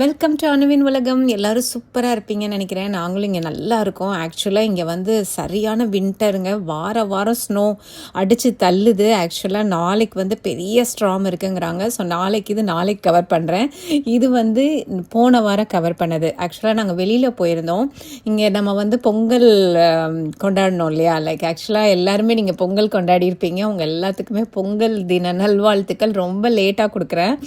Welcome to அணுவின் உலகம் எல்லாரும் சூப்பராக இருப்பீங்கன்னு நினைக்கிறேன். நாங்களும் இங்கே நல்லா இருக்கோம். ஆக்சுவலாக இங்கே வந்து சரியான வின்டருங்க வார வாரம் ஸ்னோ அடித்து தள்ளுது. ஆக்சுவலாக நாளைக்கு வந்து பெரிய ஸ்ட்ராம் இருக்குங்கிறாங்க. ஸோ நாளைக்கு இது நாளைக்கு கவர் பண்ணுறேன் இது வந்து போன வாரம் கவர் பண்ணது. ஆக்சுவலாக நாங்கள் வெளியில் போயிருந்தோம். இங்கே நம்ம வந்து பொங்கல் கொண்டாடணும் இல்லையா? லைக் ஆக்சுவலாக எல்லாருமே நீங்கள் பொங்கல் கொண்டாடி இருப்பீங்க. உங்கள் எல்லாத்துக்குமே பொங்கல் தின நல்வாழ்த்துக்கள் ரொம்ப லேட்டாக கொடுக்குறேன்.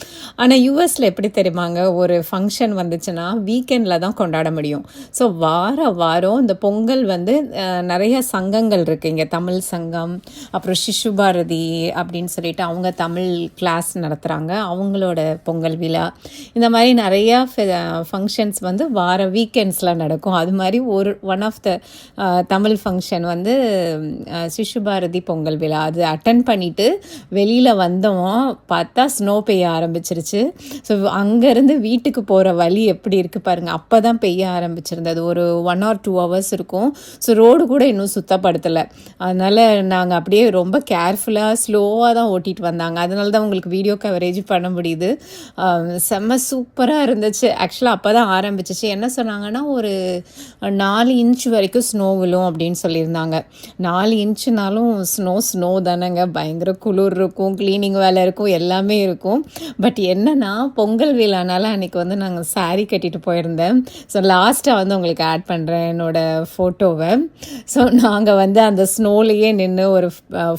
ஆனால் யூஎஸில் எப்படி தெரியுமாங்க? ஒரு ஃபங்க்ஷன் வந்துச்சுன்னா வீக்கெண்டில் தான் கொண்டாட முடியும். ஸோ வார வாரம் இந்த பொங்கல் வந்து நிறைய சங்கங்கள் இருக்குது இங்கே தமிழ் சங்கம் அப்புறம் சிசு பாரதி அப்படின்னு சொல்லிட்டு அவங்க தமிழ் கிளாஸ் நடத்துகிறாங்க அவங்களோட பொங்கல் விழா. இந்த மாதிரி நிறையா ஃபங்க்ஷன்ஸ் வந்து வார வீக்கெண்ட்ஸில் நடக்கும். அது மாதிரி ஒரு one of the Tamil function வந்து அஹ், சிசு பாரதி பொங்கல் விழா. அது அட்டன் பண்ணிவிட்டு வெளியில் வந்தோம். பார்த்தா ஸ்னோ பெய்ய ஆரம்பிச்சிருச்சு. ஸோ அங்கேருந்து வீட்டுக்கு போகிற வழி எப்படி இருக்குது பாருங்கள் அப்போ தான் பெய்ய ஆரம்பிச்சிருந்தது. ஒரு ஒன் ஆர் டூ ஹவர்ஸ் இருக்கும். ஸோ ரோடு கூட இன்னும் சுத்தப்படுத்தலை. அதனால் நாங்கள் அப்படியே ரொம்ப கேர்ஃபுல்லாக ஸ்லோவாக தான் ஓட்டிகிட்டு வந்தாங்க. அதனால தான் உங்களுக்கு வீடியோ கவரேஜ் பண்ண முடியுது. செம்ம சூப்பராக இருந்துச்சு. ஆக்சுவலாக அப்போ தான் ஆரம்பிச்சிச்சு. என்ன சொன்னாங்கன்னா ஒரு நாலு இன்ச் வரைக்கும் ஸ்னோ விழும் அப்படின்னு சொல்லியிருந்தாங்க. நாலு இன்ச்சுனாலும் ஸ்னோ ஸ்னோ தானேங்க. பயங்கர குளிர் இருக்கும். க்ளீனிங் வேலை இருக்கும். எல்லாமே இருக்கும். பட் என்னன்னா பொங்கல் விழானால அன்றைக்கி வந்து நாங்கள் saree கட்டிட்டு போயிருந்தேன். ஸோ லாஸ்ட்டாக வந்து உங்களுக்கு ஆட் பண்ணுறேன் என்னோடய ஃபோட்டோவை ஸோ நாங்கள் வந்து அந்த ஸ்னோலேயே நின்று ஒரு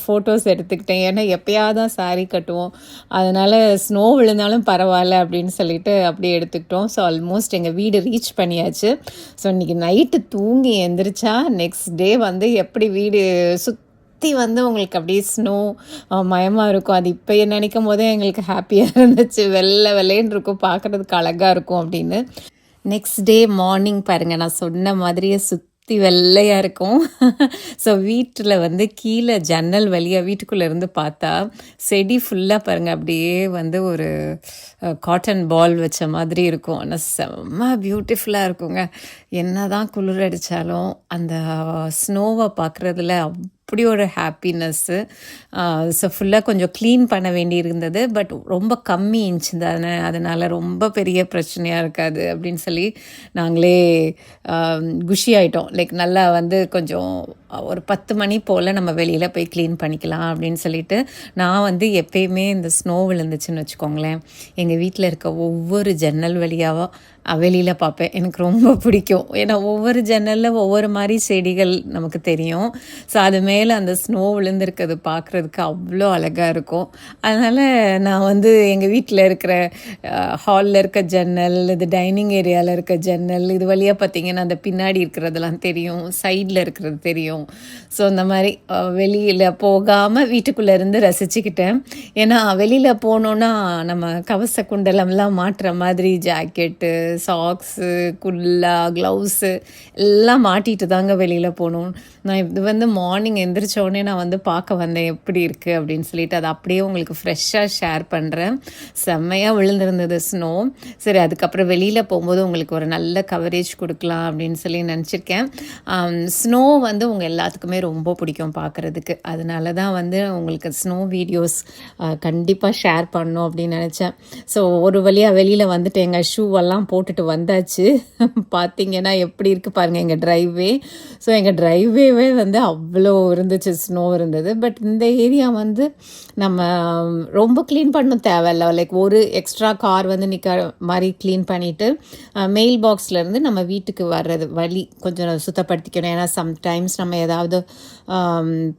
ஃபோட்டோஸ் எடுத்துக்கிட்டேன். ஏன்னா எப்போயாவது தான் saree கட்டுவோம். அதனால் ஸ்னோ விழுந்தாலும் பரவாயில்ல அப்படின்னு சொல்லிட்டு அப்படியே எடுத்துக்கிட்டோம். ஸோ ஆல்மோஸ்ட் எங்கள் வீடு ரீச் பண்ணியாச்சு. ஸோ இன்றைக்கி நைட்டு தூங்கி எந்திரிச்சா நெக்ஸ்ட் டே வந்து எப்படி வீடு சுத் சுற்றி வந்து உங்களுக்கு அப்படியே ஸ்னோ மயமாக இருக்கும். அது இப்போ நினைக்கும் போதே எங்களுக்கு ஹாப்பியாக இருந்துச்சு. வெள்ளை வெள்ளைன்னு இருக்கும். பார்க்குறதுக்கு அழகாக இருக்கும் அப்படின்னு. நெக்ஸ்ட் டே மார்னிங் பாருங்கள் நான் சொன்ன மாதிரியே சுற்றி வெள்ளையாக இருக்கும். ஸோ வீட்டில் வந்து கீழே ஜன்னல் வழியாக வீட்டுக்குள்ளே இருந்து பார்த்தா செடி ஃபுல்லாக பாருங்கள் அப்படியே வந்து ஒரு காட்டன் பால் வச்ச மாதிரி இருக்கும். ஆனால் செம்ம பியூட்டிஃபுல்லாக இருக்குங்க. என்ன தான் குளிர் அடித்தாலும் அந்த ஸ்னோவை பார்க்குறதுல அப்படி ஒரு ஹாப்பினஸ்ஸு ஸோ ஃபுல்லாக கொஞ்சம் க்ளீன் பண்ண வேண்டி இருந்தது பட் ரொம்ப கம்மி இருந்துச்சு. தானே அதனால் ரொம்ப பெரிய பிரச்சனையாக இருக்காது அப்படின்னு சொல்லி நாங்களே குஷி ஆயிட்டோம். லைக் நல்லா வந்து கொஞ்சம் ஒரு பத்து மணி போல் நம்ம வெளியில் போய் க்ளீன் பண்ணிக்கலாம் அப்படின்னு சொல்லிட்டு நான் வந்து எப்பயுமே இந்த ஸ்னோ விழுந்துச்சுன்னு வச்சுக்கோங்களேன். எங்கள் வீட்டில் இருக்க ஒவ்வொரு ஜன்னல் வழியாக வெளியில் பார்ப்பேன். எனக்கு ரொம்ப பிடிக்கும். ஏன்னா ஒவ்வொரு ஜன்னலில் ஒவ்வொரு மாதிரி செடிகள் நமக்கு தெரியும். ஸோ அது மேலே அந்த ஸ்னோ விழுந்திருக்கிறது பார்க்குறதுக்கு அவ்வளோ அழகாக இருக்கும். அதனால் நான் வந்து எங்கள் வீட்டில் இருக்கிற ஹாலில் இருக்க ஜன்னல் இது டைனிங் ஏரியாவில் இருக்க ஜன்னல் இது வழியாக பார்த்திங்கன்னா அந்த பின்னாடி இருக்கிறதெல்லாம் தெரியும். சைடில் இருக்கிறது தெரியும். ஸோ இந்த மாதிரி வெளியில் போகாமல் வீட்டுக்குள்ளே இருந்து ரசிச்சுக்கிட்டேன். ஏன்னா வெளியில் போனோன்னா நம்ம கவச குண்டலம்லாம் மாட்டுற மாதிரி ஜாக்கெட்டு சாக்ஸு குல்லா க்ளவுஸு எல்லாம் மாட்டிட்டு தாங்க வெளியில் போகணும் நான் இது வந்து மார்னிங் எந்திரிச்சோடனே நான் வந்து பார்க்க வந்தேன் எப்படி இருக்குது அப்படின்னு சொல்லிட்டு அதை அப்படியே உங்களுக்கு ஃப்ரெஷ்ஷாக ஷேர் பண்ணுறேன் செம்மையாக விழுந்திருந்தது ஸ்னோ சரி அதுக்கப்புறம் வெளியில் போகும்போது உங்களுக்கு ஒரு நல்ல கவரேஜ் கொடுக்கலாம் அப்படின்னு சொல்லி நினச்சிருக்கேன். ஸ்னோ வந்து உங்கள் எல்லாத்துக்குமே ரொம்ப பிடிக்கும் பார்க்குறதுக்கு. அதனால தான் வந்து உங்களுக்கு ஸ்னோ வீடியோஸ் கண்டிப்பாக ஷேர் பண்ணும் அப்படின்னு நினச்சேன். ஸோ ஒரு வழியாக வெளியில் வந்துட்டு எங்கள் ஷூவெல்லாம் போட்டுட்டு வந்தாச்சு. பார்த்தீங்கன்னா எப்படி இருக்குது பாருங்கள் எங்கள் ட்ரைவே ஸோ எங்கள் ட்ரைவேவே வந்து அவ்வளோ இருந்துச்சு ஸ்னோ இருந்தது. பட் இந்த ஏரியா வந்து நம்ம ரொம்ப க்ளீன் பண்ண தேவையில்ல. லைக் ஒரு எக்ஸ்ட்ரா கார் வந்து நிற்க மாதிரி க்ளீன் பண்ணிவிட்டு மெயில் பாக்ஸ்லேருந்து நம்ம வீட்டுக்கு வர்றது வழி கொஞ்சம் சுத்தப்படுத்திக்கணும். ஏன்னா சம்டைம்ஸ் நம்ம ஏதாவது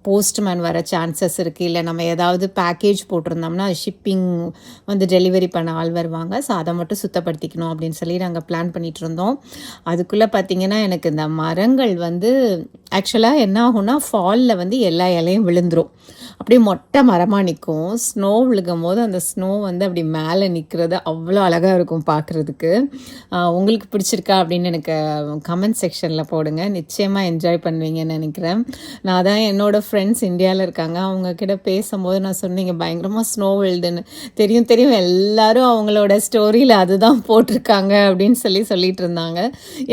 போஸ்ட்மேன் வர சான்சஸ் இருக்குது இல்லை நம்ம ஏதாவது பேக்கேஜ் போட்டிருந்தோம்னா ஷிப்பிங் வந்து டெலிவரி பண்ண ஆள் வருவாங்க. ஸோ அதை மட்டும் சுத்தப்படுத்திக்கணும் அப்படின்னு சொல்லி நாங்கள் பிளான் பண்ணிகிட்டு இருந்தோம். அதுக்குள்ளே பார்த்தீங்கன்னா எனக்கு இந்த மரங்கள் வந்து ஆக்சுவலாக என்ன ஆகும்னா ஃபாலில் வந்து எல்லா இலையும் விழுந்துரும். அப்படியே மொட்டை மரமாக நிற்கும் ஸ்னோ விழுகும் போது அந்த ஸ்னோ வந்து அப்படி மேலே நிற்கிறது அவ்வளோ அழகாக இருக்கும் பார்க்குறதுக்கு உங்களுக்கு பிடிச்சிருக்கா அப்படின்னு எனக்கு கமெண்ட் செக்ஷனில் போடுங்க. நிச்சயமாக என்ஜாய் பண்ணுவீங்கன்னு நினைக்கிறேன். நான் தான் என்னோடய ஃப்ரெண்ட்ஸ் இந்தியாவில் இருக்காங்க. அவங்க கிட்ட பேசும்போது நான் சொன்னீங்க பயங்கரமாக ஸ்னோ வேல்டுன்னு தெரியும் தெரியும். எல்லாரும் அவங்களோட ஸ்டோரியில் அதுதான் போட்டிருக்காங்க அப்படின்னு சொல்லி சொல்லிட்டு இருந்தாங்க.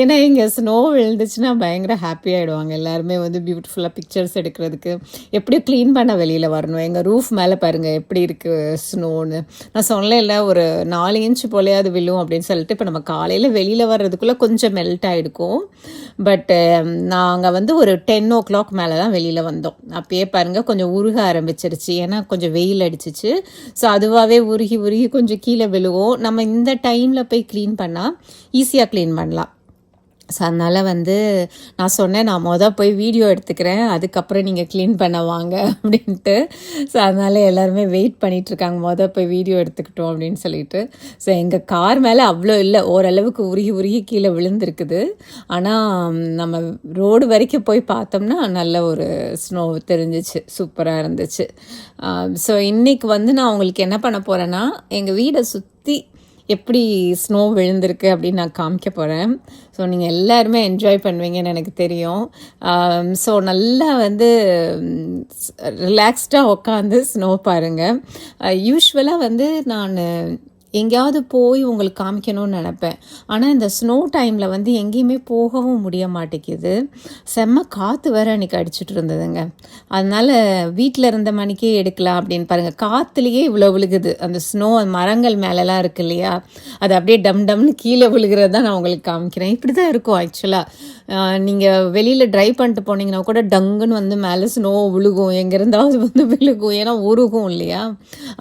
ஏன்னா இங்கே ஸ்னோ விழுந்துச்சுன்னா பயங்கர ஹாப்பி ஆகிடுவாங்க எல்லாருமே வந்து பியூட்டிஃபுல்லாக பிக்சர்ஸ் எடுக்கிறதுக்கு. எப்படியும் க்ளீன் பண்ண வெளியில் வரணும். எங்கள் ரூஃப் மேலே பாருங்கள் எப்படி இருக்குது ஸ்னோன்னு நான் சொன்னேன்ல ஒரு நாலு இன்ச் போலையாவது விழும் அப்படின்னு சொல்லிட்டு இப்போ நம்ம காலையில் வெளியில் வர்றதுக்குள்ளே கொஞ்சம் மெல்ட் ஆகிருக்கும் பட்டு நாங்கள் வந்து ஒரு டென் ஓ கிளாக் மேலே தான் வெளியில் வந்தோம். அப்பயே பாருங்கள் கொஞ்சம் உருக ஆரம்பிச்சிருச்சு. ஏன்னா கொஞ்சம் வெயில் அடிச்சிச்சு. ஸோ அதுவாகவே உருகி உருகி கொஞ்சம் கீழே விழுவோம். நம்ம இந்த டைமில் போய் க்ளீன் பண்ணால் ஈஸியாக க்ளீன் பண்ணலாம். ஸோ அதனால் வந்து நான் சொன்னேன் நான் மொதல் போய் வீடியோ எடுத்துக்கிறேன் அதுக்கப்புறம் நீங்கள் க்ளீன் பண்ண வாங்க அப்படின்ட்டு. ஸோ அதனால் எல்லாருமே வெயிட் பண்ணிகிட்ருக்காங்க மொதல் போய் வீடியோ எடுத்துக்கிட்டோம் அப்படின்னு சொல்லிட்டு. ஸோ எங்கள் கார் மேலே அவ்வளோ இல்லை ஓரளவுக்கு உருகி உருகி கீழே விழுந்திருக்குது. ஆனால் நம்ம ரோடு வரைக்கும் போய் பார்த்தோம்னா நல்ல ஒரு ஸ்னோ தெரிஞ்சிச்சு சூப்பராக இருந்துச்சு. Um, ஸோ இன்றைக்கி வந்து நான் உங்களுக்கு என்ன பண்ண போகிறேன்னா எங்கள் வீடை சுற்றி எப்படி ஸ்னோ விழுந்திருக்கு அப்படின்னு நான் காமிக்க போகிறேன் ஸோ நீங்கள் எல்லாருமே என்ஜாய் பண்ணுவீங்கன்னு எனக்கு தெரியும். Um, ஸோ நல்லா வந்து ரிலாக்ஸ்டாக உட்காந்து ஸ்னோ பாருங்கள் யூஸ்வலாக uh, வந்து நான் எங்கேயாவது போய் உங்களுக்கு காமிக்கணும்னு நினப்பேன். ஆனால் இந்த ஸ்னோ டைமில் வந்து எங்கேயுமே போகவும் முடிய மாட்டேங்குது. செம்ம காற்று வேறு அன்றைக்கி அடிச்சிட்டு இருந்ததுங்க. அதனால் வீட்டில் இருந்த மணிக்கே எடுக்கலாம் அப்படின்னு பாருங்கள் காற்றுலேயே இவ்வளோ விழுகுது. அந்த ஸ்னோ மரங்கள் மேலெலாம் இருக்கு இல்லையா? அது அப்படியே டம் டம்னு கீழே விழுகிறது தான் நான் உங்களுக்கு காமிக்கிறேன். இப்படி தான் இருக்கும் ஆக்சுவலாக நீங்கள் வெளியில் ட்ரை பண்ணிட்டு போனீங்கன்னா கூட டங்குன்னு வந்து மேலே ஸ்னோ விழுகும். எங்கேருந்தாவது வந்து விழுகும். ஏன்னா உருகும் இல்லையா?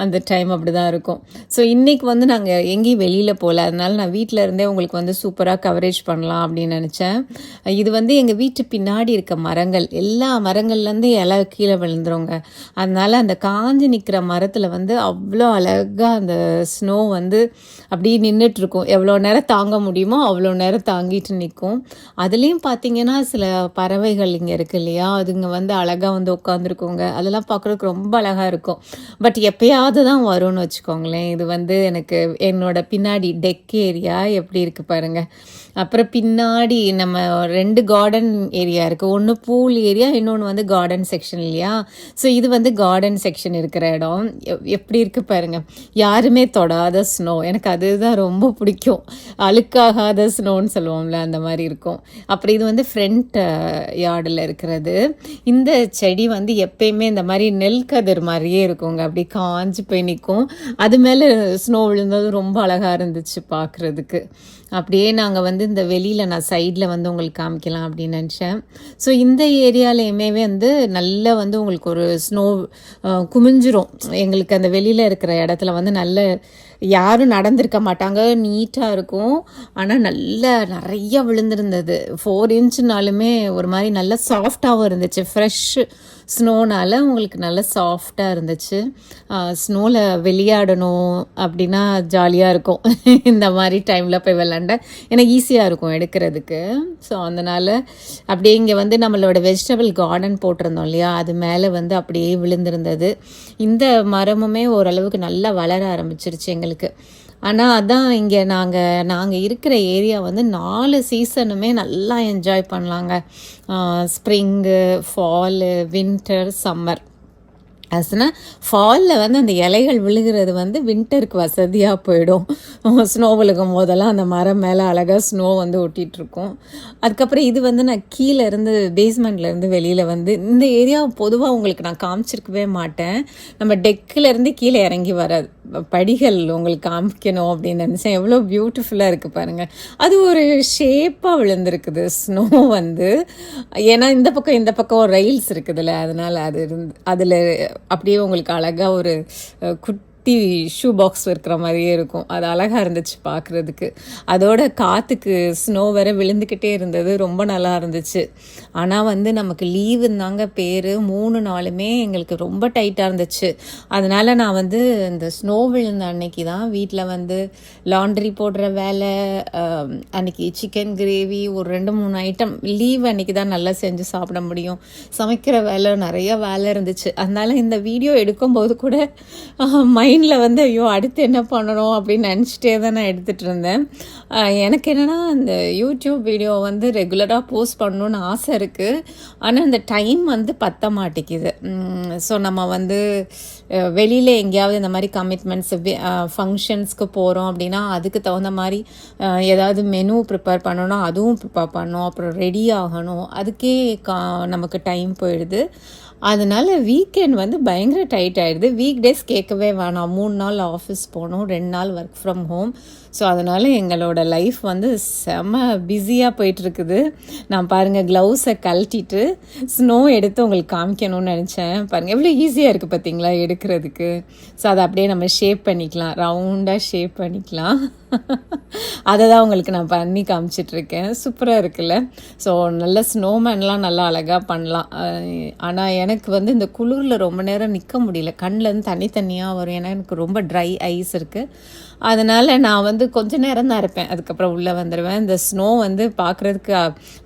அந்த டைம் அப்படி தான் இருக்கும். ஸோ இன்றைக்கி வந்து வந்து நாங்கள் எங்கேயும் வெளியில் போகல அதனால நான் வீட்டில் இருந்தே உங்களுக்கு வந்து சூப்பராக கவரேஜ் பண்ணலாம் அப்படின்னு நினச்சேன். இது வந்து எங்கள் வீட்டு பின்னாடி இருக்க மரங்கள். எல்லா மரங்கள்லேருந்து இலை கீழே விழுந்துருங்க. அதனால் அந்த காஞ்சி நிற்கிற மரத்தில் வந்து அவ்வளோ அழகாக அந்த ஸ்னோ வந்து அப்படியே நின்றுட்டுருக்கும் எவ்வளோ நேரம் தாங்க முடியுமோ அவ்வளோ நேரம் தாங்கிட்டு நிற்கும். அதுலேயும் பார்த்தீங்கன்னா சில பறவைகள் இங்கே இருக்குது இல்லையா? அதுங்க வந்து அழகாக வந்து உட்காந்துருக்குங்க அதெல்லாம் பார்க்குறதுக்கு ரொம்ப அழகாக இருக்கும். பட் எப்பயாவது தான் வரும்னு வச்சுக்கோங்களேன். இது வந்து எனக்கு எனக்கு என்னோட பின்னாடி டெக் ஏரியா எப்படி இருக்குது பாருங்கள் அப்புறம் பின்னாடி நம்ம ரெண்டு கார்டன் ஏரியா இருக்குது ஒன்று பூல் ஏரியா இன்னொன்று வந்து கார்டன் செக்ஷன் இல்லையா? ஸோ இது வந்து கார்டன் செக்ஷன் இருக்கிற இடம். எப்படி இருக்குது பாருங்கள் யாருமே தொடாத ஸ்னோ எனக்கு அதுதான் ரொம்ப பிடிக்கும். அழுக்காகாத ஸ்னோன்னு சொல்லுவோம்ல அந்த மாதிரி இருக்கும். அப்புறம் இது வந்து ஃப்ரண்ட் யார்டில் இருக்கிறது. இந்த செடி வந்து எப்பயுமே இந்த மாதிரி நெல் கதிர் மாதிரியே இருக்குங்க. அப்படி காஞ்சு போய் நிற்கும் அது மேலே ஸ்னோ விழுந்தது ரொம்ப அழகாக இருந்துச்சு பார்க்குறதுக்கு அப்படியே நாங்கள் வந்து இந்த வெளியில் நான் சைடில் வந்து உங்களுக்கு காமிக்கலாம் அப்படின்னு நினச்சேன். ஸோ இந்த ஏரியாலையுமே வந்து நல்லா வந்து உங்களுக்கு ஒரு ஸ்னோ குமிஞ்சிரும். எங்களுக்கு அந்த வெளியில் இருக்கிற இடத்துல வந்து நல்ல யாரும் நடந்திருக்க மாட்டாங்க. நீட்டாக இருக்கும். ஆனால் நல்ல நிறைய விழுந்திருந்தது. ஃபோர் இன்ச்சுனாலுமே ஒரு மாதிரி நல்ல சாஃப்டாகவும் இருந்துச்சு. ஃப்ரெஷ் ஸ்னோனால் உங்களுக்கு நல்ல சாஃப்டாக இருந்துச்சு. ஸ்னோவில் விளையாடணும் அப்படின்னா ஜாலியாக இருக்கும். இந்த மாதிரி டைமில் போய் விளாண்ட ஏன்னா ஈஸியாக இருக்கும் எடுக்கிறதுக்கு. ஸோ அதனால் அப்படியே இங்கே வந்து நம்மளோட வெஜிடபிள் கார்டன் போட்டிருந்தோம் இல்லையா? அது மேலே வந்து அப்படியே விழுந்திருந்தது. இந்த மரமுமே ஓரளவுக்கு நல்லா வளர ஆரம்பிச்சிருச்சு எங்களுக்கு. ஆனால் அதான் இங்கே நாங்கள் நாங்கள் இருக்கிற ஏரியா வந்து நாலு சீசனுமே நல்லா என்ஜாய் பண்ணலாங்க. ஸ்ப்ரிங்கு ஃபாலு வின்டர் சம்மர் ஆஸ்னா ஃபாலில் வந்து அந்த இலைகள் விழுகிறது வந்து வின்டருக்கு வசதியாக போயிடும். ஸ்னோ விழுகும் போதெல்லாம் அந்த மரம் மேலே அழகாக ஸ்னோ வந்து ஒட்டிகிட்ருக்கும் அதுக்கப்புறம் இது வந்து நான் கீழே இருந்து பேஸ்மெண்ட்லேருந்து வெளியில் வந்து இந்த ஏரியா பொதுவாக உங்களுக்கு நான் காமிச்சிருக்கவே மாட்டேன். நம்ம டெக்கிலேருந்து கீழே இறங்கி வராது. படிகள் உங்களுக்கு காமிக்கணும் அப்படின்னு நினச்சேன். எவ்வளோ பியூட்டிஃபுல்லாக இருக்குது பாருங்கள் அது ஒரு ஷேப்பாக விழுந்திருக்குது. ஸ்னோ வந்து ஏன்னா இந்த பக்கம் இந்த பக்கம் ரயில்ஸ் இருக்குதுல்ல அதனால் அது இருந்து அதில் அப்படியே உங்களுக்கு அழகாக ஒரு குட் குட்டி ஷூ பாக்ஸ் இருக்கிற மாதிரியே இருக்கும். அது அழகாக இருந்துச்சு பார்க்குறதுக்கு. அதோட காற்றுக்கு ஸ்னோ வேற விழுந்துக்கிட்டே இருந்தது. ரொம்ப நல்லா இருந்துச்சு. ஆனால் வந்து நமக்கு லீவு இருந்தாங்க பேர். மூணு நாளுமே எங்களுக்கு ரொம்ப டைட்டாக இருந்துச்சு. அதனால் நான் வந்து இந்த ஸ்னோ விழுந்த அன்னைக்கு தான் வீட்டில் வந்து லாண்ட்ரி போடுற வேலை அன்னைக்கு சிக்கன் கிரேவி ஒரு ரெண்டு மூணு ஐட்டம் லீவ் அன்னைக்கு தான் நல்லா செஞ்சு சாப்பிட முடியும். சமைக்கிற வேலை நிறைய வேலை இருந்துச்சு. அதனால் இந்த வீடியோ எடுக்கும்போது கூட மை மைண்டில் வந்து ஐயோ அடுத்து என்ன பண்ணணும்? அப்படின்னு நினச்சிட்டே தான் நான் எடுத்துகிட்டு இருந்தேன். எனக்கு என்னென்னா இந்த யூடியூப் வீடியோ வந்து ரெகுலராக போஸ்ட் பண்ணணுன்னு ஆசை இருக்குது ஆனால் அந்த டைம் வந்து பத்த மாட்டேங்குது. ஸோ நம்ம வந்து வெளியில் எங்கேயாவது இந்த மாதிரி கமிட்மெண்ட்ஸ் ஃபங்க்ஷன்ஸ்க்கு போகிறோம் அப்படின்னா அதுக்கு தகுந்த மாதிரி ஏதாவது மெனு ப்ரிப்பேர் பண்ணணும் அதுவும் ப்ரிப்பேர் பண்ணணும். அப்புறம் ரெடி ஆகணும். அதுக்கே கா நமக்கு டைம் போயிடுது. அதனால் வீக்கெண்ட் வந்து பயங்கர டைட் ஆயிடுது. வீக் டேஸ் கேட்கவே வேணாம். மூணு நாள் ஆஃபீஸ் போகணும் ரெண்டு நாள் ஒர்க் ஃப்ரம் ஹோம் ஸோ அதனால் எங்களோட லைஃப் வந்து செம பிஸியாக போயிட்டுருக்குது. நான் பாருங்கள் க்ளவுஸை கழட்டிட்டு ஸ்னோ எடுத்து உங்களுக்கு காமிக்கணும்னு நினச்சேன். பாருங்கள் எவ்வளோ ஈஸியாக இருக்குது பார்த்தீங்களா எடுக்கிறதுக்கு. ஸோ அதை அப்படியே நம்ம ஷேப் பண்ணிக்கலாம். ரவுண்டாக ஷேப் பண்ணிக்கலாம். அதை தான் உங்களுக்கு நான் பண்ணி காமிச்சிட்ருக்கேன். சூப்பராக இருக்குல்ல? ஸோ நல்ல ஸ்னோமேன்லாம் நல்லா அழகாக பண்ணலாம். ஆனால் எனக்கு வந்து இந்த குளிரில் ரொம்ப நேரம் நிற்க முடியல. கண்ணிலேருந்து தனித்தனியாக வரும். ஏன்னா எனக்கு ரொம்ப ட்ரை ஐஸ் இருக்குது அதனால் நான் வந்து கொஞ்ச நேரம் தான் இருப்பேன். அதுக்கப்புறம் உள்ளே வந்துடுவேன் இந்த ஸ்னோ வந்து பார்க்குறதுக்கு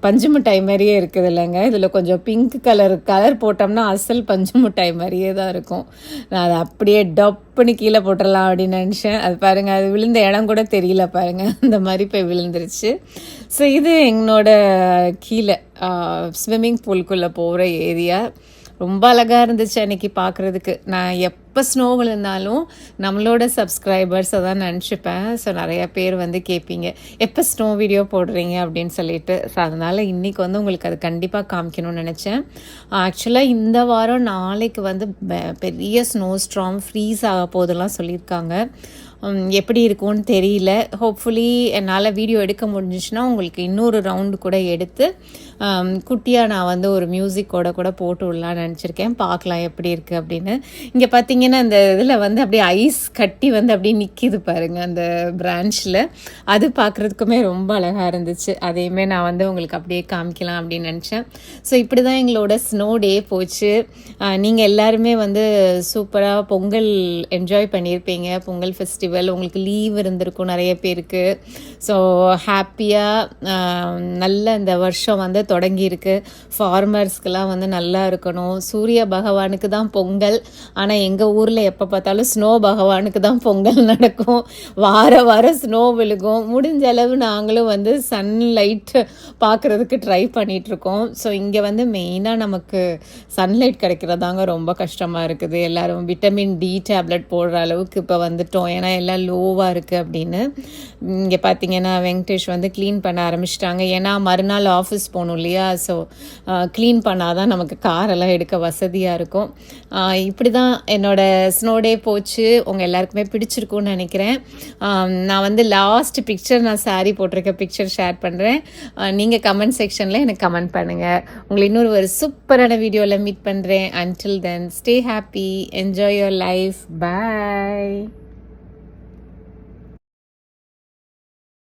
பஞ்சு மிட்டாய் மாதிரியே இருக்குது இல்லைங்க. இதில் கொஞ்சம் பிங்க் கலர் கலர் போட்டோம்னா அசல் பஞ்சு மிட்டாய் மாதிரியே தான் இருக்கும். நான் அதை அப்படியே டப் பண்ணி கீழே போட்டுடலாம் அப்படின்னு நினச்சேன். அது பாருங்கள் அது விழுந்த இடம் கூட தெரியல பாருங்கள் அந்த மாதிரி போய் விழுந்துருச்சு. ஸோ இது எங்களோட கீழே ஸ்விம்மிங் பூலுக்குள்ளே போகிற ஏரியா ரொம்ப அழகாக இருந்துச்சு அன்றைக்கி பார்க்குறதுக்கு நான் எப் எப்போ ஸ்னோ விழுந்தாலும் நம்மளோட சப்ஸ்கிரைபர்ஸை தான் நினச்சிப்பேன். ஸோ நிறையா பேர் வந்து கேட்பீங்க எப்போ ஸ்னோ வீடியோ போடுறீங்க? அப்படின்னு சொல்லிட்டு. ஸோ அதனால் இன்றைக்கி வந்து உங்களுக்கு அது கண்டிப்பாக காமிக்கணும்னு நினச்சேன். ஆக்சுவலாக இந்த வாரம் நாளைக்கு வந்து பெரிய ஸ்னோ ஸ்ட்ராங் ஃப்ரீஸ் ஆக போதெல்லாம் சொல்லியிருக்காங்க. எப்படி இருக்கும்னு தெரியல. ஹோப்ஃபுல்லி என்னால் வீடியோ எடுக்க முடிஞ்சிச்சுன்னா உங்களுக்கு இன்னொரு ரவுண்டு கூட எடுத்து குட்டியாக நான் வந்து ஒரு மியூசிக்கோட கூட போட்டு விடலான்னு நினச்சிருக்கேன். பார்க்கலாம் எப்படி இருக்குது அப்படின்னு. இங்கே பார்த்தீங்கன்னா அந்த இதில் வந்து அப்படியே ஐஸ் கட்டி வந்து அப்படியே நிற்கிது பாருங்கள் அந்த பிரான்ச்சில் அது பார்க்குறதுக்குமே ரொம்ப அழகாக இருந்துச்சு. அதையுமே நான் வந்து உங்களுக்கு அப்படியே காமிக்கலாம் அப்படின்னு நினச்சேன். ஸோ இப்படி தான் எங்களோட ஸ்னோ டே போச்சு. நீங்கள் எல்லாருமே வந்து சூப்பராக பொங்கல் என்ஜாய் பண்ணியிருப்பீங்க. பொங்கல் ஃபெஸ்டிவல் உங்களுக்கு லீவ் இருந்திருக்கும் நிறைய பேருக்கு. ஸோ ஹாப்பியாக நல்ல இந்த வருஷம் வந்து தொடங்கியிருக்கு. ஃபார்மர்ஸ்க்கெலாம் வந்து நல்லா இருக்கணும். சூரிய பகவானுக்கு தான் பொங்கல். ஆனால் எங்கள் ஊரில் எப்போ பார்த்தாலும் ஸ்னோ பகவானுக்கு தான் பொங்கல் நடக்கும். வார வாரம் ஸ்னோ விழுகும். முடிஞ்ச அளவு நாங்களும் வந்து சன்லைட் பார்க்குறதுக்கு ட்ரை பண்ணிகிட்ருக்கோம் ஸோ இங்கே வந்து மெயினாக நமக்கு சன்லைட் கிடைக்கிறதாங்க ரொம்ப கஷ்டமாக இருக்குது. எல்லோரும் விட்டமின் டி டேப்லெட் போடுற அளவுக்கு இப்போ வந்துட்டோம். ஏன்னா எல்லாம் லோவாக இருக்குது அப்படின்னு. இங்கே பார்த்தீங்கன்னா வெங்கடேஷ் வந்து க்ளீன் பண்ண ஆரம்பிச்சிட்டாங்க. ஏன்னா மறுநாள் ஆஃபீஸ் போகணும் இல்லையா? ஸோ க்ளீன் பண்ணால் தான் நமக்கு காரெல்லாம் எடுக்க வசதியாக இருக்கும். இப்படி தான் என்னோட என்னோடய ஸ்னோ டே போச்சு. உங்கள் எல்லாருக்குமே பிடிச்சிருக்கும்னு நினைக்கிறேன். நான் வந்து லாஸ்ட் பிக்சர் நான் சாரீ போட்டிருக்க பிக்சர் ஷேர் பண்ணுறேன் நீங்கள் கமெண்ட் செக்ஷனில் எனக்கு கமெண்ட் பண்ணுங்கள் உங்களை இன்னொரு ஒரு சூப்பரான வீடியோவில் மீட் பண்ணுறேன் until then stay happy enjoy your life bye